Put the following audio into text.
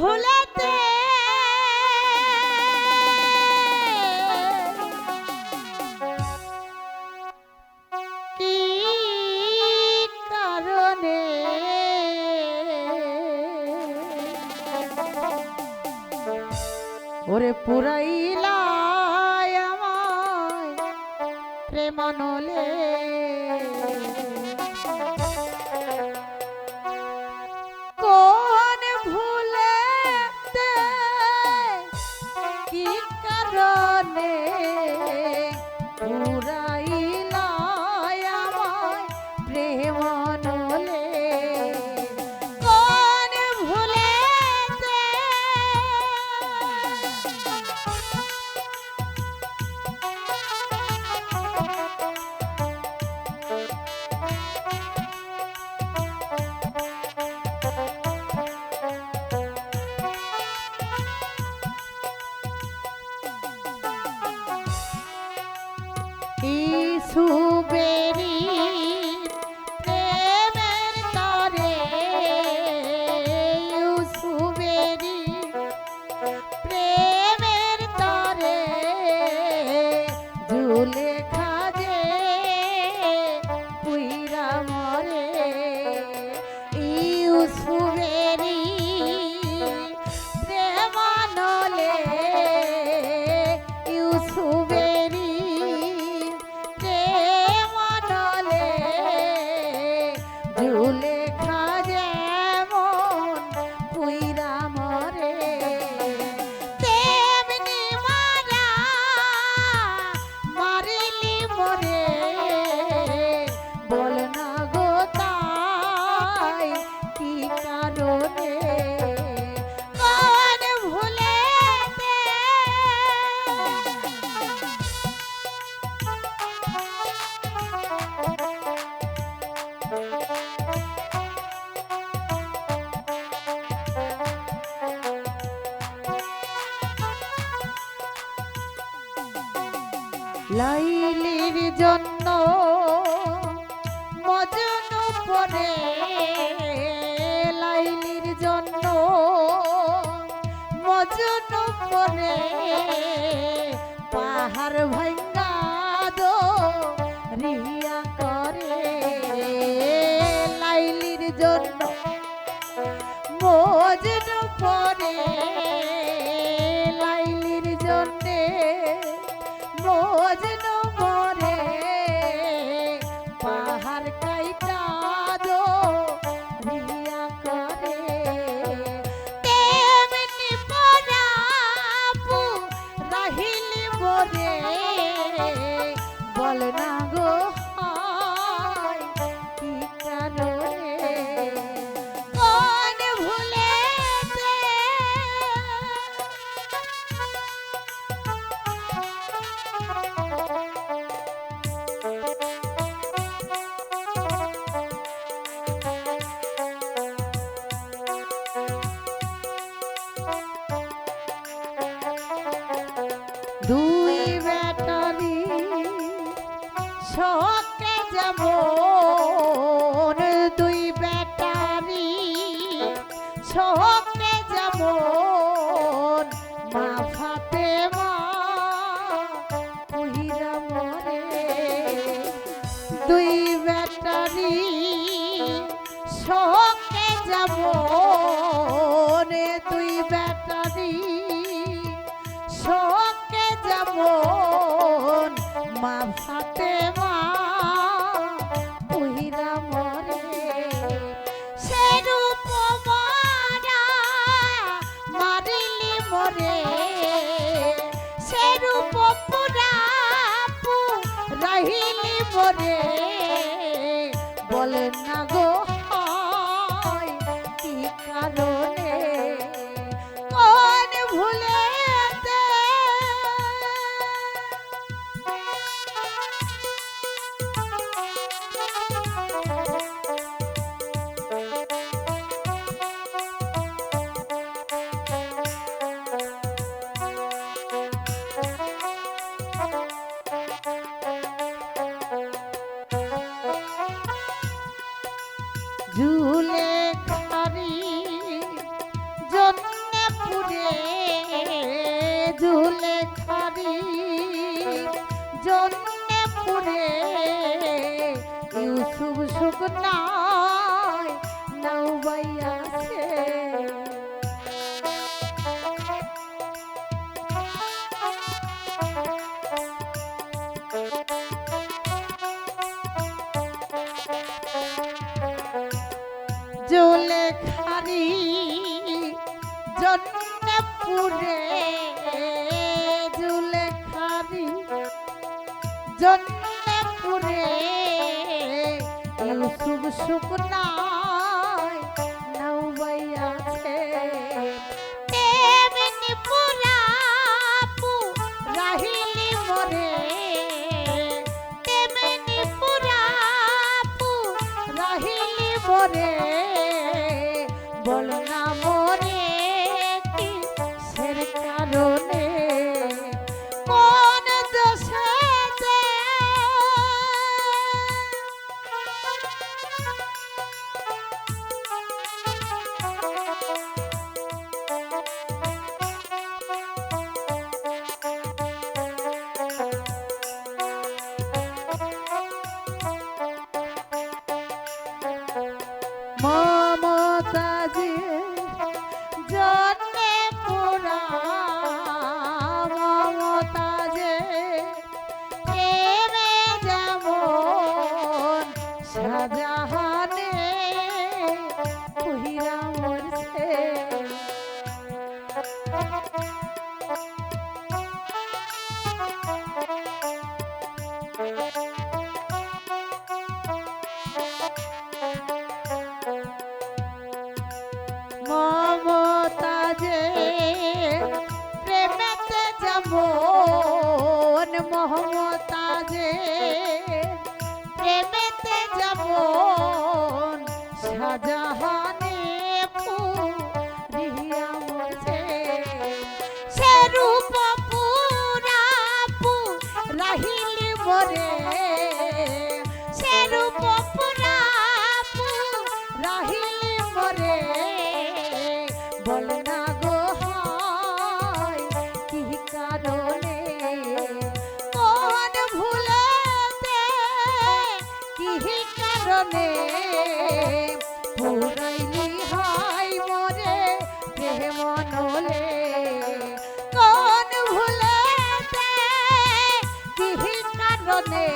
ভোলাতে। ওরে পুরাইলা আমায় প্রেমানলে। amor. লাইলির জন্য মজন পরে লাইলির জন্য মজন পরে পাহাড় ভাই দুই ব্যাটারি শোকে যাব। মা ফাতে ঝুলে কারি জন্মে পুরে ঝুলে কারি জন্মে পুরে ইউসুফ সুগনা জন্মে পুরে ইউসুফ শুকনায় নৌবাইয়াছে তেমনি পুরাপু রাহিলি মরে। তেমনি পুরাপু রাহিলি মরে। বল না মরে কি, সের কারণে। さず মহমতাজে প্রেমেতে যাব সাজাহানে সে রূপ পুরা পু রাহিলি মরে। চরণে পুরাইলি হাই মরে প্রেম নলে কোন ভুলে কারণে